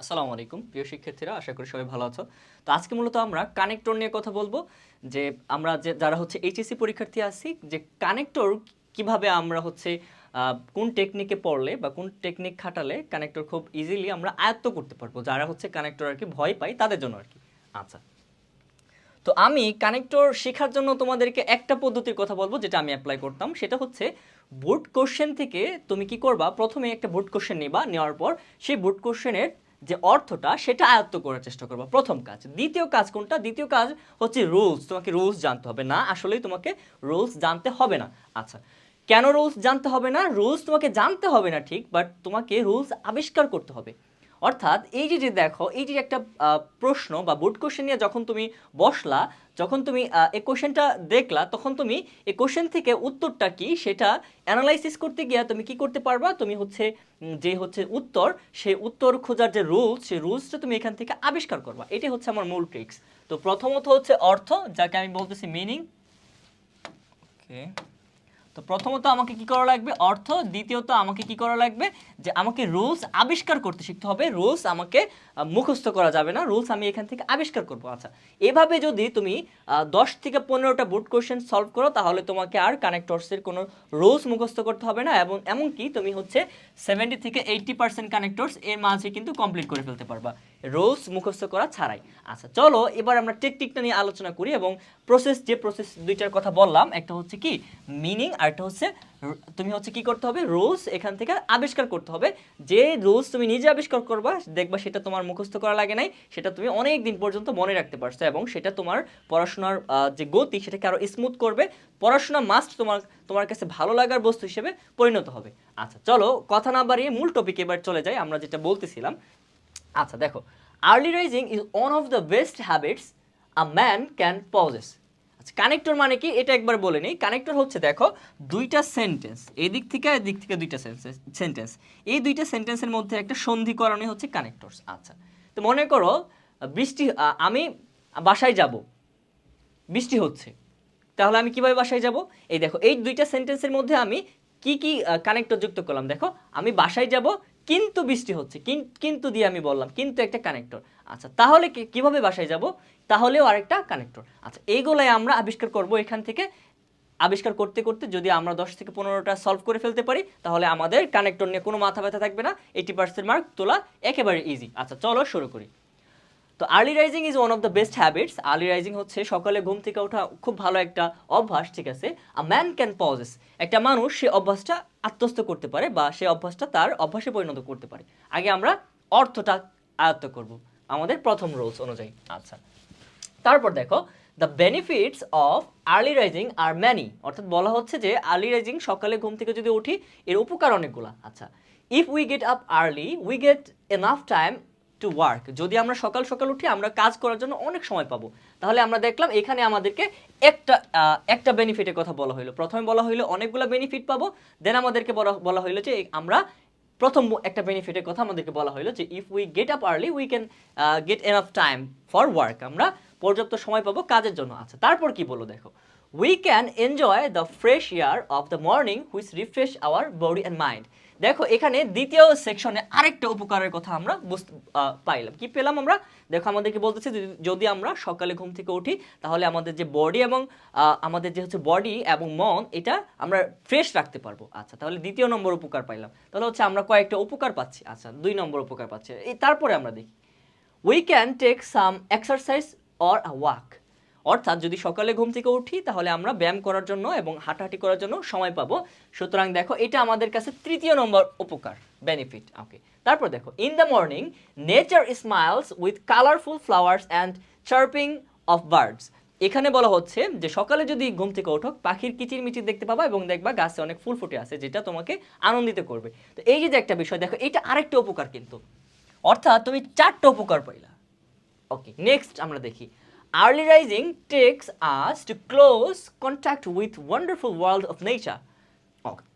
আসসালামু আলাইকুম। প্রিয় শিক্ষার্থীরা, আশা করি সবাই ভালো আছো। তো আজকে মূলত আমরা কানেক্টর নিয়ে কথা বলব। যে আমরা যে, যারা হচ্ছে এইচএসসি পরীক্ষার্থী আছি, যে কানেক্টর কীভাবে আমরা হচ্ছে কোন টেকনিকে পড়লে বা কোন টেকনিক খাটালে কানেক্টর খুব ইজিলি আমরা আয়ত্ত করতে পারব। যারা হচ্ছে কানেক্টর আর কি ভয় পাই তাদের জন্য আর কি আচ্ছা। তো আমি কানেক্টর শেখার জন্য তোমাদেরকে একটা পদ্ধতির কথা বলব, যেটা আমি অ্যাপ্লাই করতাম। সেটা হচ্ছে বোর্ড কোশ্চেন থেকে তুমি কি করবা? প্রথমে একটা বোর্ড কোশ্চেন নিবা। নেওয়ার পর সেই বোর্ড কোশ্চেনের যে অর্থটা সেটা আয়ত্ত করার চেষ্টা করব। প্রথম কাজ। দ্বিতীয় কাজ কোনটা? দ্বিতীয় কাজ হচ্ছে রুলস তোমাকে রুলস জানতে হবে। না আসলেই তোমাকে রুলস জানতে হবে না। আচ্ছা কেন রুলস জানতে হবে না? রুলস তোমাকে জানতে হবে না ঠিক বাট তোমাকে রুলস আবিষ্কার করতে হবে। অর্থাৎ এই যে যে দেখো, এই যে একটা প্রশ্ন বা বোর্ড কোশ্চেন নিয়ে যখন তুমি বসলা, যখন তুমি এই কোশ্চেনটা দেখলা, তখন তুমি এই কোশ্চেন থেকে উত্তরটা কি? সেটা অ্যানালাইসিস করতে গিয়ে তুমি কি করতে পারবা? তুমি হচ্ছে যে হচ্ছে উত্তর, সেই উত্তর খোঁজার যে রুলস সেই রুলসটা তুমি এখান থেকে আবিষ্কার করবা। এটাই হচ্ছে আমার মূল ট্রিক্স তো প্রথমত হচ্ছে অর্থ, যাকে আমি বলতেছি মিনিং ওকে তো প্রথমত আমাকে কি করা লাগবে? অর্থ। দ্বিতীয়ত আমাকে কি করা লাগবে? যে আমাকে রুলস আবিষ্কার করতে শিখতে হবে। রুলস আমাকে মুখস্থ করা যাবে না। রুলস আমি এখান থেকে আবিষ্কার করব। আচ্ছা এভাবে যদি তুমি দশ থেকে পনেরোটা বুট কোশ্চেন সলভ করো, তাহলে তোমাকে আর কানেক্টরসের কোনো রুলস মুখস্থ করতে হবে না। এবং এমনকি তুমি হচ্ছে সেভেন্টি থেকে এইটটি পার্সেন্ট কানেক্টরস এর মাঝে কিন্তু কমপ্লিট করে ফেলতে পারবা। রোলস মুখস্থ করা ছাড়াই। আচ্ছা চলো, এবার আমরা টেকটিকটা নিয়ে আলোচনা করি এবং প্রসেস যে প্রসেস দুইটার কথা বললাম, একটা হচ্ছে কি মিনিং আর একটা হচ্ছে তুমি হচ্ছে কি করতে হবে? রুলস এখান থেকে আবিষ্কার করতে হবে। যে রুলস তুমি নিজে আবিষ্কার করবা, দেখবা সেটা তোমার মুখস্থ করা লাগে নাই, সেটা তুমি অনেক দিন পর্যন্ত মনে রাখতে পারছ এবং সেটা তোমার পড়াশোনার যে গতি সেটাকে আরও স্মুথ করবে। পড়াশোনা মাস্ট তোমার তোমার কাছে ভালো লাগার বস্তু হিসেবে পরিণত হবে। আচ্ছা চলো কথা না বাড়িয়ে মূল টপিক এবার চলে যাই, আমরা যেটা বলতেছিলাম। আচ্ছা দেখো early rising is one of the best habits a man can possess connector মানে কি? এটা একবার বলে নিই। কানেক্টর হচ্ছে, দেখো, দুইটা সেন্টেন্স এই দিক থেকে এই দিক থেকে দুইটা সেন্টেন্স এই দুইটা সেন্টেন্সের মধ্যে একটা সন্ধিকরণই হচ্ছে কানেক্টরস আচ্ছা তো মনে করো, বৃষ্টি আমি বাসায় যাব। বৃষ্টি হচ্ছে। তাহলে আমি কীভাবে বাসায় যাব? এই দেখো, এই দুইটা সেন্টেন্সের মধ্যে আমি কি কি কানেক্টর যুক্ত করলাম? দেখো, আমি বাসায় যাব, কিন্তু বৃষ্টি হচ্ছে। কিন- কিন্তু দিয়ে আমি বললাম, কিন্তু একটা কানেক্টর আচ্ছা তাহলে কীভাবে বাসায় যাব? তাহলেও আরেকটা কানেক্টর আচ্ছা এইগুলাই আমরা আবিষ্কার করব এখান থেকে। আবিষ্কার করতে করতে যদি আমরা দশ থেকে পনেরোটা সলভ করে ফেলতে পারি, তাহলে আমাদের কানেক্টর নিয়ে কোনো মাথা ব্যথা থাকবে না। এইটি পার্সেন্ট মার্ক তোলা একেবারে ইজি আচ্ছা চলো শুরু করি। তো early rising is one of the best habits early rising হচ্ছে সকালে ঘুম থেকে ওঠা খুব ভালো একটা অভ্যাস, ঠিক আছে? আ ম্যান ক্যান পজেস একটা মানুষ সে অভ্যাসটা আত্মস্থ করতে পারে বা সে অভ্যাসটা তার অভ্যাসে পরিণত করতে পারে। আগে আমরা অর্থটা আয়ত্ত করব। আমাদের প্রথম রুলস অনুযায়ী। আচ্ছা। তারপর দেখো the benefits of early rising are many অর্থাৎ বলা হচ্ছে যে আর্লি রাইজিং সকালে ঘুম থেকে যদি উঠি, এর উপকার অনেকগুলা। আচ্ছা if we get up early we get enough time to work যদি আমরা সকাল সকাল উঠি, আমরা কাজ করার জন্য অনেক সময় পাবো। তাহলে আমরা দেখলাম এখানে আমাদেরকে একটা একটা বেনিফিটের কথা বলা হলো প্রথমে বলা হলো অনেকগুলো বেনিফিট পাবো দেন আমাদেরকে বলা বলা হলো যে আমরা প্রথম একটা বেনিফিটের কথা আমাদেরকে বলা হলো যে if we get up early we can get enough time for work আমরা পর্যাপ্ত সময় পাবো কাজের জন্য। আচ্ছা তারপর কি বলো দেখো? We can enjoy the fresh air of the morning which refresh our body and mind দেখো, এখানে দ্বিতীয় সেকশনে আরেকটা উপকারের কথা আমরা বুঝতে পাইলাম। কি পেলাম আমরা? দেখো, আমাদেরকে বলতেছে যদি- আমরা সকালে ঘুম থেকে উঠি, তাহলে আমাদের যে বডি এবং আমাদের যে হচ্ছে বডি এবং মন, এটা আমরা ফ্রেশ রাখতে পারব। আচ্ছা তাহলে দ্বিতীয় নম্বর উপকার পাইলাম। তাহলে হচ্ছে আমরা কয়েকটা উপকার পাচ্ছি। আচ্ছা দুই নম্বর উপকার পাচ্ছি। এই তারপরে আমরা দেখি। We can take some exercise or a walk অর্থাৎ যদি সকালে ঘুম থেকে উঠি, তাহলে আমরা ব্যায়াম করার জন্য এবং হাঁটাহাঁটি করার জন্য সময় পাবো। সুতরাং দেখো, এটা আমাদের কাছে তৃতীয় নম্বর উপকার বেনিফিট ওকে তারপর দেখো in the morning nature smiles with colourful flowers and chirping of birds এখানে বলা হচ্ছে যে, সকালে যদি ঘুম থেকে ওঠো, পাখির কিচির মিচির দেখতে পাবা এবং দেখবা গাছে অনেক ফুল ফুটে আছে, যেটা তোমাকে আনন্দিত করবে। তো এই যে একটা বিষয়, দেখো, এটা আরেকটা উপকার কিন্তু। অর্থাৎ তুমি চারটা উপকার পাইলা। ওকে নেক্সট আমরা দেখি। Early rising takes us to close contact with wonderful world of nature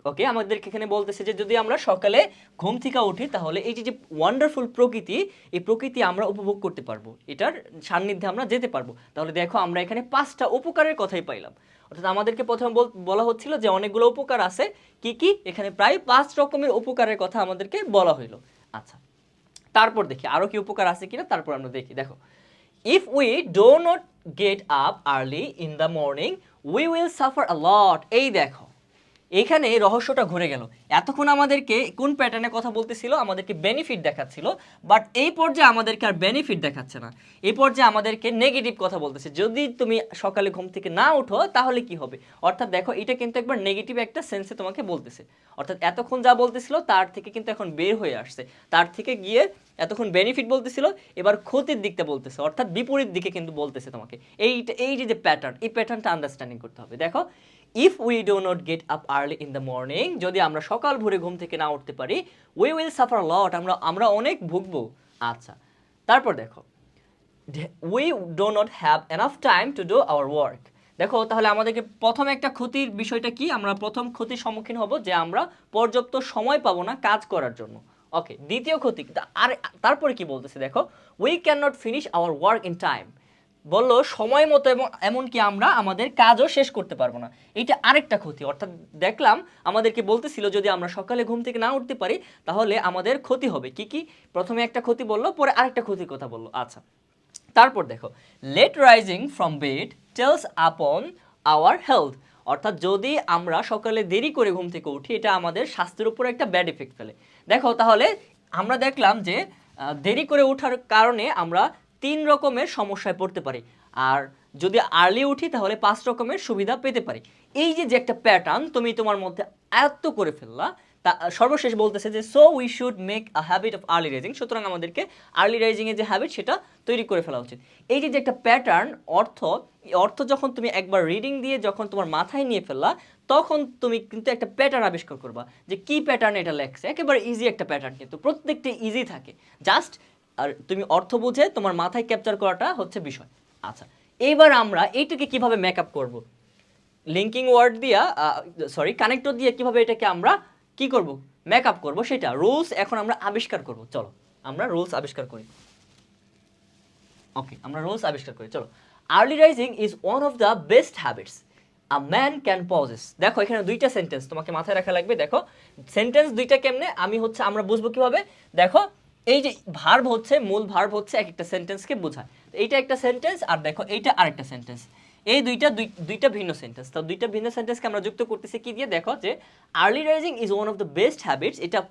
okay আমাদেরকে এখানে বলতেছে যে যদি আমরা সকালে ঘুম থেকে উঠি, তাহলে এই যে যে ওয়ান্ডারফুল প্রকৃতি, এই প্রকৃতি আমরা উপভোগ করতে পারব। এটার সান্নিধ্যে আমরা যেতে পারব। তাহলে দেখো, আমরা এখানে পাঁচটা উপকারের কথাই পাইলাম। অর্থাৎ আমাদেরকে প্রথমে বল- হচ্ছিল যে অনেকগুলো উপকার আছে। কি কি? এখানে প্রায় পাঁচ রকমের উপকারের কথা আমাদেরকে বলা হইল। আচ্ছা তারপর দেখি আরও কি উপকার আছে কিনা, তারপর আমরা দেখি। দেখো if we do not get up early in the morning we will suffer a lot এই দেখো এখানে রহস্যটা ঘুরে গেল। এতক্ষণ আমাদেরকে কোন প্যাটার্নে কথা বলতেছিল, আমাদেরকে বেনিফিট দেখাচ্ছিল বাট এই পর্যায়ে আমাদেরকে আর বেনিফিট দেখাচ্ছে না। এই পর্যায়ে আমাদেরকে নেগেটিভ কথা বলতেছে। যদি তুমি সকালে ঘুম থেকে না উঠো, তাহলে কি হবে? অর্থাৎ দেখো, এটা কিন্তু একবার নেগেটিভ একটা সেন্সে তোমাকে বলতেছে। অর্থাৎ এতক্ষণ যা বলতেছিল, তার থেকে কিন্তু এখন বের হয়ে আসছে। তার থেকে গিয়ে এতক্ষণ বেনিফিট বলতেছিল, এবার ক্ষতির দিকটা বলতেছে। অর্থাৎ বিপরীত দিকে কিন্তু বলতেছে তোমাকে। এই যে যে প্যাটার্ন এই প্যাটার্নটা আন্ডারস্ট্যান্ডিং করতে হবে। দেখো if we do not get up early in the morning যদি আমরা সকাল ভোরে ঘুম থেকে না উঠতে পারি উই উইল সাফার লট আমরা আমরা অনেক ভুগবো। আচ্ছা তারপর দেখো we do not have enough time to do our work দেখো, তাহলে আমাদেরকে প্রথম একটা ক্ষতির বিষয়টা কি? আমরা প্রথম ক্ষতির সম্মুখীন হব যে আমরা পর্যাপ্ত সময় পাবো না কাজ করার জন্য। ওকে দ্বিতীয় ক্ষতি আর, তারপরে কি বলতেছে দেখো we can not finish our work in time বলল, সময় মতো এবং এমনকি আমরা আমাদের কাজও শেষ করতে পারব না। এইটা আরেকটা ক্ষতি। অর্থাৎ দেখলাম আমাদেরকে বলতেছিল, যদি আমরা সকালে ঘুম থেকে না উঠতে পারি, তাহলে আমাদের ক্ষতি হবে। কি কি? প্রথমে একটা ক্ষতি বলল, পরে আরেকটা ক্ষতির কথা বলল। আচ্ছা তারপর দেখো late rising from bed tells upon our health অর্থাৎ যদি আমরা সকালে দেরি করে ঘুম থেকে উঠি, এটা আমাদের স্বাস্থ্যের উপর একটা ব্যাড এফেক্ট ফেলে। দেখো, তাহলে আমরা দেখলাম যে দেরি করে ওঠার কারণে আমরা তিন রকমের সমস্যায় পড়তে পারি। আর যদি আর্লি উঠি, তাহলে পাঁচ রকমের সুবিধা পেতে পারি। এই যে যে একটা প্যাটার্ন তুমি তোমার মধ্যে আয়ত্ত করে ফেললা, তা সর্বশেষ বলতেছে যে so we should make a habit of early rising সুতরাং আমাদেরকে আর্লি রাইজিংয়ের যে হ্যাবিট সেটা তৈরি করে ফেলা উচিত। এই যে যে একটা প্যাটার্ন অর্থ অর্থ যখন তুমি একবার রিডিং দিয়ে যখন তোমার মাথায় নিয়ে ফেললা, তখন তুমি কিন্তু একটা প্যাটার্ন আবিষ্কার করবা। যে কি প্যাটার্ন এটা লেখছে? একেবারে ইজি একটা প্যাটার্ন কিন্তু। প্রত্যেকটা ইজি থাকে। জাস্ট আর তুমি অর্থ বুঝে তোমার মাথায় ক্যাপচার করাটা হচ্ছে বিষয়। আচ্ছা এইবার আমরা এইটাকে কীভাবে মেকআপ করব? লিঙ্কিং ওয়ার্ড দিয়া সরি কানেক্টর দিয়ে কীভাবে এটাকে আমরা কি করব? মেকআপ করব সেটা। রুলস এখন আমরা আবিষ্কার করব। চলো, আমরা রুলস আবিষ্কার করি। ওকে আমরা রুলস আবিষ্কার করি। চলো early rising is one of the best habits a man can possess দেখো, এখানে দুইটা সেন্টেন্স তোমাকে মাথায় রাখা লাগবে। দেখো সেন্টেন্স দুইটা কেমনে? আমি হচ্ছে, আমরা বুঝব কীভাবে? দেখো এই যে ভার্ব হচ্ছে, মূল ভার্ব হচ্ছে, এক একটা সেন্টেন্সকে বোঝায়। তো এইটা একটা সেন্টেন্স আর দেখো এইটা আরেকটা সেন্টেন্স এই দুইটা, দুই- দুইটা ভিন্ন সেন্টেন্স তো দুইটা ভিন্ন সেন্টেন্সকে আমরা যুক্ত করতেছি কি দিয়ে? দেখো যে early rising is one of the best habits এটা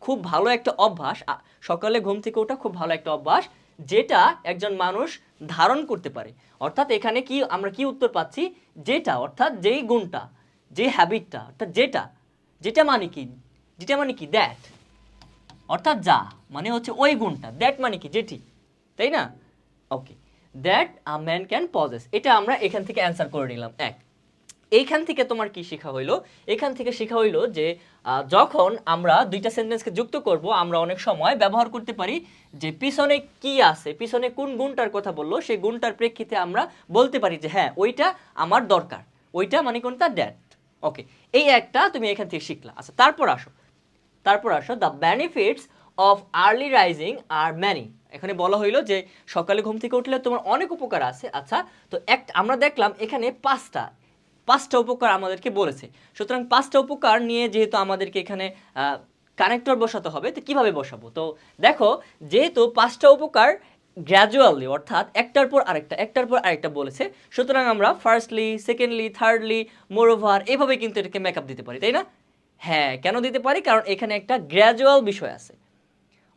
খুব ভালো একটা অভ্যাস। সকালে ঘুম থেকে ওঠা খুব ভালো একটা অভ্যাস, যেটা একজন মানুষ ধারণ করতে পারে। অর্থাৎ এখানে কি, আমরা কি উত্তর পাচ্ছি? যেটা, অর্থাৎ যেই গুণটা, যে হ্যাবিটটা অর্থাৎ যেটা যেটা মানে কি? যেটা মানে কি? দ্যাট অর্থাৎ যা মানে হচ্ছে ওই গুণটা দ্যাট মানে কি, যেটি, তাই না? Okay that a man can possess এটা আমরা এখান থেকে অ্যান্সার করে নিলাম, এক। এইখান থেকে তোমার কি শেখা হইল? এখান থেকে শেখা হইল যে যখন আমরা দুইটা সেন্টেন্সকে যুক্ত করব, আমরা অনেক সময় ব্যবহার করতে পারি যে, পিছনে কি আছে, পিছনে কোন গুণটার কথা বলল, সেই গুণটার প্রেক্ষিতে আমরা বলতে পারি যে হ্যাঁ ওইটা আমার দরকার, ওইটা মানে কোনটা ড্যাট ওকে এই একটা তুমি এখান থেকে শিখলা। আচ্ছা তারপর আসো। তারপর আসো the benefits of early rising are many এখানে বলা হইল যে সকালে ঘুম থেকে উঠলে তোমার অনেক উপকার আছে। আচ্ছা তো এক আমরা দেখলাম এখানে পাঁচটা পাঁচটা উপকার আমাদেরকে বলেছে। সুতরাং পাঁচটা উপকার নিয়ে যেহেতু আমাদেরকে এখানে কানেক্টর বসাতে হবে, তো কীভাবে বসাবো? তো দেখো, যেহেতু পাঁচটা উপকার গ্র্যাজুয়ালি অর্থাৎ একটার পর আরেকটা, একটার পর আরেকটা বলেছে, সুতরাং আমরা ফার্স্টলি সেকেন্ডলি থার্ডলি মোরোভার এভাবে কিন্তু এটাকে মেকআপ দিতে পারি, তাই না? হ্যাঁ কেন দিতে পারি? কারণ এখানে একটা গ্র্যাজুয়াল বিষয় আছে।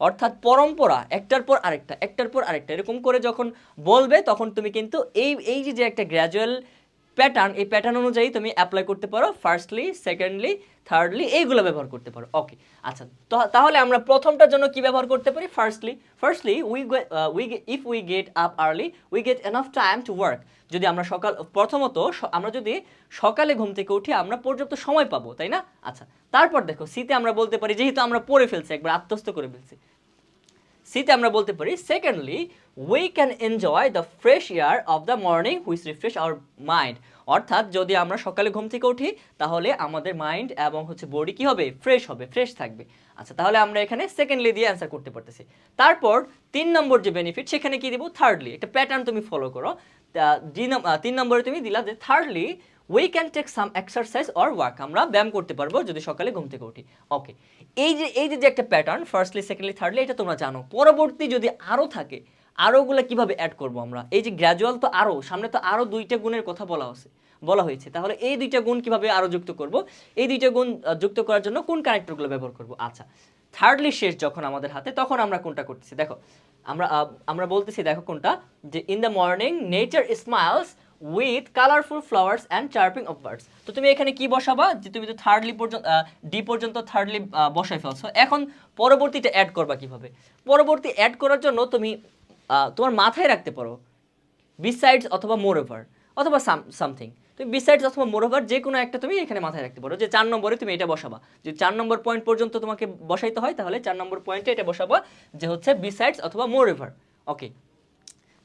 অর্থাৎ পরম্পরা, একটার পর আরেকটা, একটার পর আরেকটা। এরকম করে যখন বলবে, তখন তুমি কিন্তু এই এই যে একটা গ্র্যাজুয়াল প্যাটার্ন এই প্যাটার্ন অনুযায়ী তুমি অ্যাপ্লাই করতে পারো ফার্স্টলি সেকেন্ডলি থার্ডলি এইগুলো ব্যবহার করতে পারো। ওকে আচ্ছা তাহলে আমরা প্রথমটার জন্য কি ব্যবহার করতে পারি? Firstly firstly we we if we get up early we get enough time to work যদি আমরা সকাল, প্রথমত আমরা যদি সকালে ঘুম থেকে উঠি আমরা পর্যাপ্ত সময় পাবো, তাই না? আচ্ছা তারপর দেখো শীতে আমরা বলতে পারি, যেহেতু আমরা পড়ে ফেলছি, একবার আত্মস্থ করে ফেলছি। সিতে আমরা বলতে পারি secondly we can enjoy the fresh air of the morning which refresh our mind অর্থাৎ যদি আমরা সকালে ঘুম থেকে উঠি, তাহলে আমাদের মাইন্ড এবং হচ্ছে বডি কি হবে? ফ্রেশ হবে ফ্রেশ থাকবে। আচ্ছা তাহলে আমরা এখানে সেকেন্ডলি দিয়ে অ্যান্সার করতে পারতেছি। তারপর তিন নম্বর যে বেনিফিট সেখানে কি দিব? থার্ডলি একটা প্যাটার্ন তুমি ফলো করো। তিন নম্বরে তুমি দিলা যে thirdly we can take some exercise or work আমরা ব্যায়াম করতে পারব যদি সকালে ঘুম থেকে উঠি। ওকে এই যে এই যে একটা প্যাটার্ন ফার্স্টলি সেকেন্ডলি থার্ডলি এটা তোমরা জানো। পরবর্তী যদি আরও থাকে আরোগুলো কীভাবে অ্যাড করব আমরা? এই যে গ্র্যাজুয়াল তো আরও সামনে তো আরও দুইটা গুণের কথা বলা হচ্ছে বলা হয়েছে। তাহলে এই দুইটা গুণ কীভাবে আরও যুক্ত করব? এই দুইটা গুণ যুক্ত করার জন্য কোন কানেক্টরগুলো ব্যবহার করব? আচ্ছা থার্ডলি শেষ যখন আমাদের হাতে, তখন আমরা কোনটা করতেছি? দেখো, আমরা আমরা বলতেছি, দেখো কোনটা? যে in the morning nature smiles with colourful flowers and chirping of birds তো তুমি এখানে কি বসাবা? যে তুমি তো থার্ডলি পর্যন্ত ডি পর্যন্ত থার্ডলি বসাই ফেলছো। এখন পরবর্তীটা অ্যাড করবা কীভাবে? পরবর্তী অ্যাড করার জন্য তুমি তোমার মাথায় রাখতে পারো। বিসাইডস অথবা মোর ওভার অথবা সামথিং তুমি বিসাইডস অথবা মোর ওভার যে কোনো একটা তুমি এখানে মাথায় রাখতে পারো। যে চার নম্বরে তুমি এটা বসাবা। যদি চার নম্বর পয়েন্ট পর্যন্ত তোমাকে বসাইতে হয়, তাহলে চার নম্বর পয়েন্টে এটা বসাবা যে হচ্ছে বিসাইডস অথবা মোর ওভার ওকে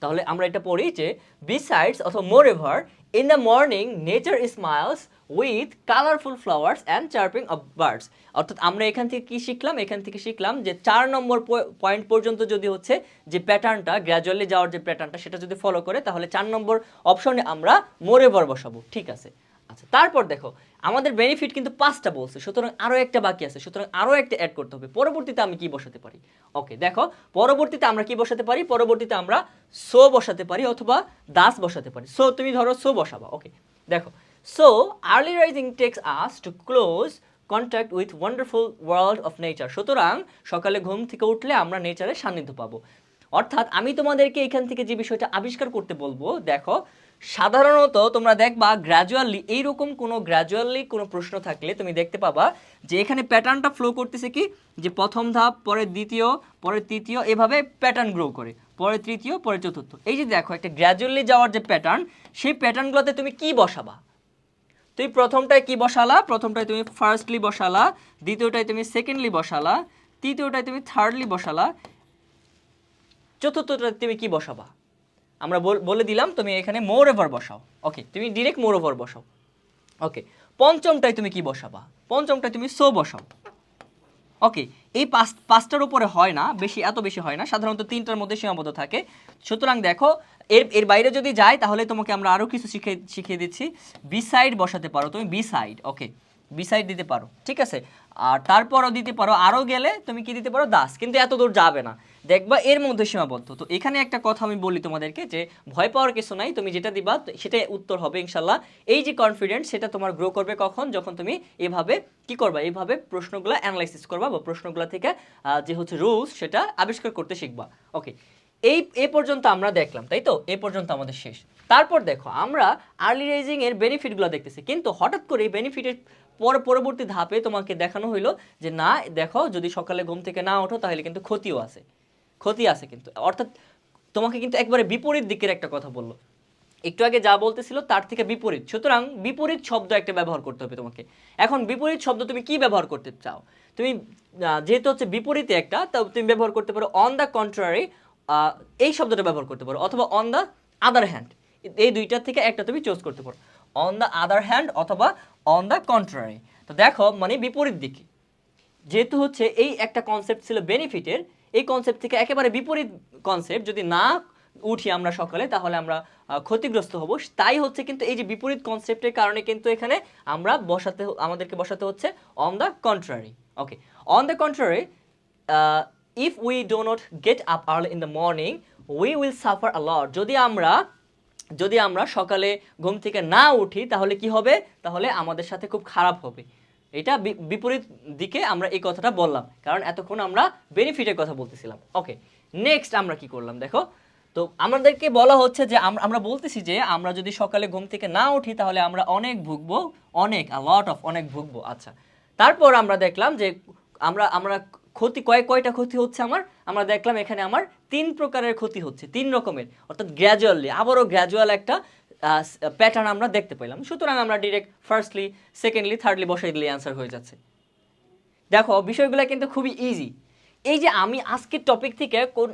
তাহলে আমরা এটা পড়ি যে বিসাইডস অথবা moreover in the morning nature smiles with colourful flowers and chirping of birds অর্থাৎ আমরা এখান থেকে কি শিখলাম? এখান থেকে শিখলাম যে চার নম্বর পয়েন্ট পর্যন্ত যদি হচ্ছে যে প্যাটার্নটা গ্র্যাজুয়ালি যাওয়ার যে প্যাটার্নটা সেটা যদি ফলো করে, তাহলে চার নম্বর অপশনে আমরা মোর এভার বসাবো। ঠিক আছে? আচ্ছা তারপর দেখো, আমাদের বেনিফিট কিন্তু পাঁচটা বলছে, সুতরাং আরও একটা বাকি আছে, সুতরাং আরও একটা অ্যাড করতে হবে। পরবর্তীতে আমি কি বসাতে পারি? ওকে দেখো, পরবর্তীতে আমরা কি বসাতে পারি? পরবর্তীতে আমরা সো বসাতে পারি অথবা দাস বসাতে পারি। সো তুমি ধরো সো বসাবা ওকে দেখো so early rising takes us to close contact with wonderful world of nature সুতরাং, সকালে ঘুম থেকে উঠলে আমরা নেচারের সান্নিধ্য পাবো। অর্থাৎ, আমি তোমাদেরকে এখান থেকে যে বিষয়টা আবিষ্কার করতে বলব, দেখো সাধারণত তোমরা দেখবা গ্র্যাজুয়ালি এইরকম কোনো গ্র্যাজুয়ালি কোনো প্রশ্ন থাকলে তুমি দেখতে পাবা যে এখানে প্যাটার্নটা ফ্লো করতেছে কি? যে প্রথম ধাপ, পরে দ্বিতীয়, পরে তৃতীয়, এভাবে প্যাটার্ন গ্রো করে। পরে তৃতীয়, পরে চতুর্থ। এই যে দেখো, একটা গ্র্যাজুয়ালি যাওয়ার যে প্যাটার্ন সেই প্যাটার্নগুলোতে তুমি কি বসাবা? তুমি প্রথমটায় কি বসালা? প্রথমটায় তুমি ফার্স্টলি বসালা, দ্বিতীয়টায় তুমি সেকেন্ডলি বসালা, তৃতীয়টায় তুমি থার্ডলি বসালা, চতুর্থটায় তুমি কি বসাবা? আমরা বলে দিলাম, তুমি এখানে মোর ওভার বসাও। ওকে তুমি ডিরেক্ট মোর ওভার বসাও। ওকে পঞ্চমটায় তুমি কি বসাবা? পঞ্চমটায় তুমি সো বসাও। ওকে এই পাঁচ পাঁচটার উপরে হয় না, বেশি এত বেশি হয় না, সাধারণত তিনটার মধ্যে সীমাবদ্ধ থাকে। সুতরাং দেখো, এর এর বাইরে যদি যায়, তাহলে তোমাকে আমরা আরও কিছু শিখে শিখিয়ে দিচ্ছি। বি সাইড বসাতে পারো তুমি B side okay B side দিতে পারো, ঠিক আছে? আর তারপরও দিতে পারো, আরও গেলে তুমি কি দিতে পারো? দাস। কিন্তু এত দূর যাবে না। দেখবা এর মধ্যে সীমাবদ্ধ। তো এখানে একটা কথা আমি বলি তোমাদেরকে যে, ভয় পাওয়ার কিছু নাই, তুমি যেটা দিবা সেটাই উত্তর হবে ইনশাল্লাহ। এই যে কনফিডেন্স সেটা তোমার গ্রো করবে কখন? যখন তুমি এভাবে কি করবা? এইভাবে প্রশ্নগুলো অ্যানালাইসিস করবা বা প্রশ্নগুলো থেকে যে হচ্ছে রুলস সেটা আবিষ্কার করতে শিখবা। ওকে এই, এ পর্যন্ত আমরা দেখলাম, তাই তো? এ পর্যন্ত আমাদের শেষ। তারপর দেখো, আমরা আর্লি রেজিং এর বেনিফিটগুলো দেখতেছি। কিন্তু হঠাৎ করে এই বেনিফিটের পর পরবর্তী ধাপে তোমাকে দেখানো হইল যে, না, দেখো, যদি সকালে ঘুম থেকে না ওঠো, তাহলে কিন্তু ক্ষতিও আছে। ক্ষতি আছে কিন্তু। অর্থাৎ তোমাকে কিন্তু একবারে বিপরীত দিকের একটা কথা বলল। একটু আগে যা বলতেছিল, তার থেকে বিপরীত। সুতরাং বিপরীত শব্দ একটা ব্যবহার করতে হবে তোমাকে। এখন বিপরীত শব্দ তুমি কি ব্যবহার করতে চাও? তুমি যেহেতু হচ্ছে বিপরীতে একটা তা তুমি ব্যবহার করতে পারো অন দ্য কন্ট্রারি এই শব্দটা ব্যবহার করতে পারো, অথবা অন দ্য আদার হ্যান্ড এই দুইটার থেকে একটা তুমি চুজ করতে পারো। অন দ্য আদার হ্যান্ড অথবা অন দ্য কন্ট্রারি তো দেখো মানে বিপরীত দিকে। যেহেতু হচ্ছে এই একটা কনসেপ্ট ছিল বেনিফিটের এই কনসেপ্ট থেকে একেবারে বিপরীত কনসেপ্ট যদি না উঠি আমরা সকালে, তাহলে আমরা ক্ষতিগ্রস্ত হব। তাই হচ্ছে কিন্তু এই যে বিপরীত কনসেপ্টের কারণে কিন্তু এখানে আমরা বসাতে, আমাদেরকে বসাতে হচ্ছে on the contrary okay on the contrary if we do not get up early in the morning we will suffer a lot যদি আমরা যদি আমরা সকালে ঘুম থেকে না উঠি, তাহলে কি হবে? তাহলে আমাদের সাথে খুব খারাপ হবে। এটা বিপরীত দিকে আমরা এই কথাটা বললাম, কারণ এতক্ষণ আমরা বেনিফিটের কথা বলতেছিলাম। ওকে নেক্সট আমরা কি করলাম দেখো? তো আমাদেরকে বলা হচ্ছে যে আমরা বলতেছি যে আমরা যদি সকালে ঘুম থেকে না উঠি, তাহলে আমরা অনেক ভুগবো, অনেক লট অফ অনেক ভুগবো। আচ্ছা তারপর আমরা দেখলাম যে আমরা আমরা ক্ষতি, কয়, কয়টা ক্ষতি হচ্ছে আমার? আমরা দেখলাম এখানে আমার তিন প্রকারের ক্ষতি হচ্ছে, তিন রকমের। অর্থাৎ গ্র্যাজুয়ালি আবারও গ্র্যাজুয়াল একটা প্যাটার্ন আমরা দেখতে পেলাম। সুতরাং আমরা ডিরেক্ট ফার্স্টলি সেকেন্ডলি থার্ডলি বসাই দিলে অ্যান্সার হয়ে যাচ্ছে। দেখো, বিষয়গুলো কিন্তু খুবই ইজি এই যে আমি আজকের টপিক থেকে কোন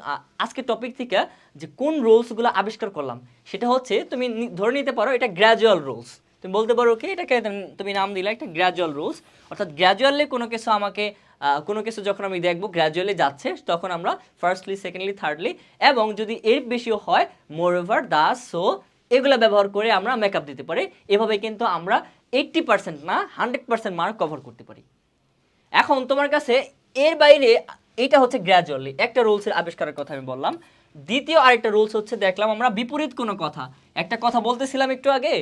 আজকের টপিক থেকে যে কোন রোলসগুলো আবিষ্কার করলাম, সেটা হচ্ছে তুমি ধরে নিতে পারো এটা গ্র্যাজুয়াল রুলস তুমি বলতে পারো কি এটাকে তুমি- নাম দিলে একটা গ্র্যাজুয়াল রুলস অর্থাৎ গ্র্যাজুয়ালি কোনো কিছু আমাকে কোনো কিছু যখন আমি দেখব গ্র্যাজুয়ালি যাচ্ছে, তখন আমরা ফার্স্টলি সেকেন্ডলি থার্ডলি এবং যদি এর বেশিও হয় মোর ওভার দা সো এগুলো ব্যবহার করে আমরা মেকআপ দিতে পারি। এভাবে কিন্তু আমরা এইট্টি পার্সেন্ট না হান্ড্রেড পার্সেন্ট মার্ক কভার করতে পারি। এখন তোমার কাছে এর বাইরে এটা হচ্ছে গ্র্যাজুয়ালি একটা রুলসের আবিষ্কারের কথা আমি বললাম। দ্বিতীয় আরেকটা রুলস হচ্ছে, দেখলাম আমরা বিপরীত কোনো কথা। একটা কথা বলতেছিলাম একটু আগে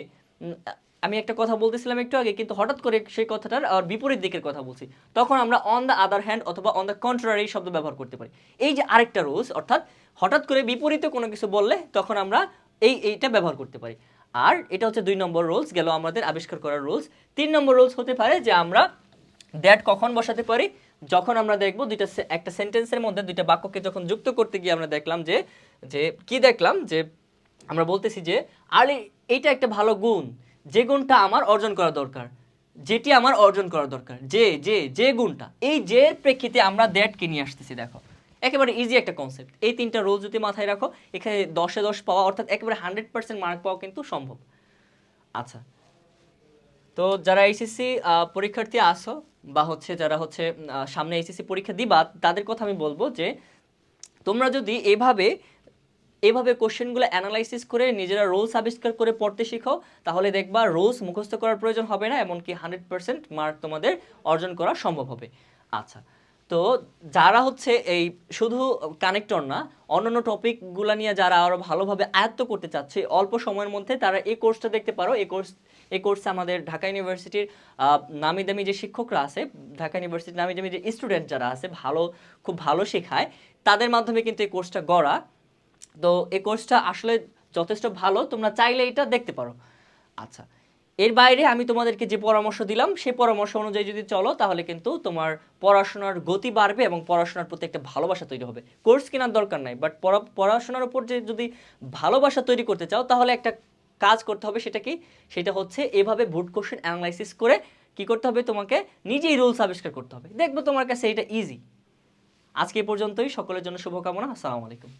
আমি একটা কথা বলতেছিলাম একটু আগে, কিন্তু হঠাৎ করে সেই কথাটার আর বিপরীত দিকের কথা বলছি। তখন আমরা অন দ্য আদার হ্যান্ড অথবা অন দ্য কন্ট্রারি শব্দ ব্যবহার করতে পারি। এই যে আরেকটা রুলস অর্থাৎ হঠাৎ করে বিপরীতে কোনো কিছু বললে তখন আমরা এই, এইটা ব্যবহার করতে পারি। আর এটা হচ্ছে দুই নম্বর রুলস গেল আমাদের আবিষ্কার করার রুলস তিন নম্বর রুলস হতে পারে যে আমরা দ্যাট কখন বসাতে পারি? যখন আমরা দেখব দুইটা একটা সেন্টেন্সের মধ্যে দুইটা বাক্যকে যখন যুক্ত করতে গিয়ে আমরা দেখলাম যে যে কি দেখলাম? যে আমরা বলতেছি যে, আরে, এইটা একটা ভালো গুণ। যে গুণটা আমার অর্জন করা দরকার, যেটি আমার অর্জন করা দরকার, যে যে যে গুণটা, এই যে প্রেক্ষিতে আমরা দ্যাটকে নিয়ে আসতেছি, দেখো। একেবারে ইজি একটা কনসেপ্ট এই তিনটা রোল যদি মাথায় রাখো, এখানে দশে দশ পাওয়া, অর্থাৎ একেবারে হান্ড্রেড পার্সেন্ট মার্ক পাওয়া কিন্তু সম্ভব। আচ্ছা। তো যারা এইচএসসি পরীক্ষার্থী আসো বা হচ্ছে যারা হচ্ছে সামনে এইচএসসি পরীক্ষা দিবা, তাদের কথা আমি বলব যে, তোমরা যদি এভাবে এভাবে কোশ্চেনগুলো অ্যানালাইসিস করে নিজেরা রোলস আবিষ্কার করে পড়তে শিখো তাহলে দেখবা রোলস মুখস্থ করার প্রয়োজন হবে না, এমনকি হান্ড্রেড পার্সেন্ট মার্ক তোমাদের অর্জন করা সম্ভব হবে। আচ্ছা তো যারা হচ্ছে এই শুধু কানেক্টর না, অন্যান্য টপিকগুলো নিয়ে যারা আরও ভালোভাবে আয়ত্ত করতে চাচ্ছে, অল্প সময়ের মধ্যে তারা এই কোর্সটা দেখতে পারো। এই কোর্স এই কোর্সে আমাদের ঢাকা ইউনিভার্সিটির নামি দামি যে শিক্ষকরা আছে, ঢাকা ইউনিভার্সিটির নামি দামি যে স্টুডেন্ট যারা আছে, ভালো, খুব ভালো শেখায়, তাদের মাধ্যমে কিন্তু এই কোর্সটা গড়া। তো এই কোর্সটা আসলে যথেষ্ট ভালো, তোমরা চাইলে এটা দেখতে পারো। আচ্ছা এর বাইরে আমি তোমাদেরকে যে পরামর্শ দিলাম, সেই পরামর্শ অনুযায়ী যদি চলো, তাহলে কিন্তু তোমার পড়াশোনার গতি বাড়বে এবং পড়াশোনার প্রতি একটা ভালোবাসা তৈরি হবে। কোর্স কেনার দরকার নাই বাট পড়াশোনার উপর যে যদি ভালোবাসা তৈরি করতে চাও, তাহলে একটা কাজ করতে হবে সেটা কি? সেটা হচ্ছে এভাবে ভোট কোশ্চেন অ্যানালাইসিস করে কি করতে হবে? তোমাকে নিজেই রুলস আবিষ্কার করতে হবে। দেখবে তোমার কাছে এটা ইজি আজকে পর্যন্তই, সকলের জন্য শুভকামনা, আসসালামু আলাইকুম।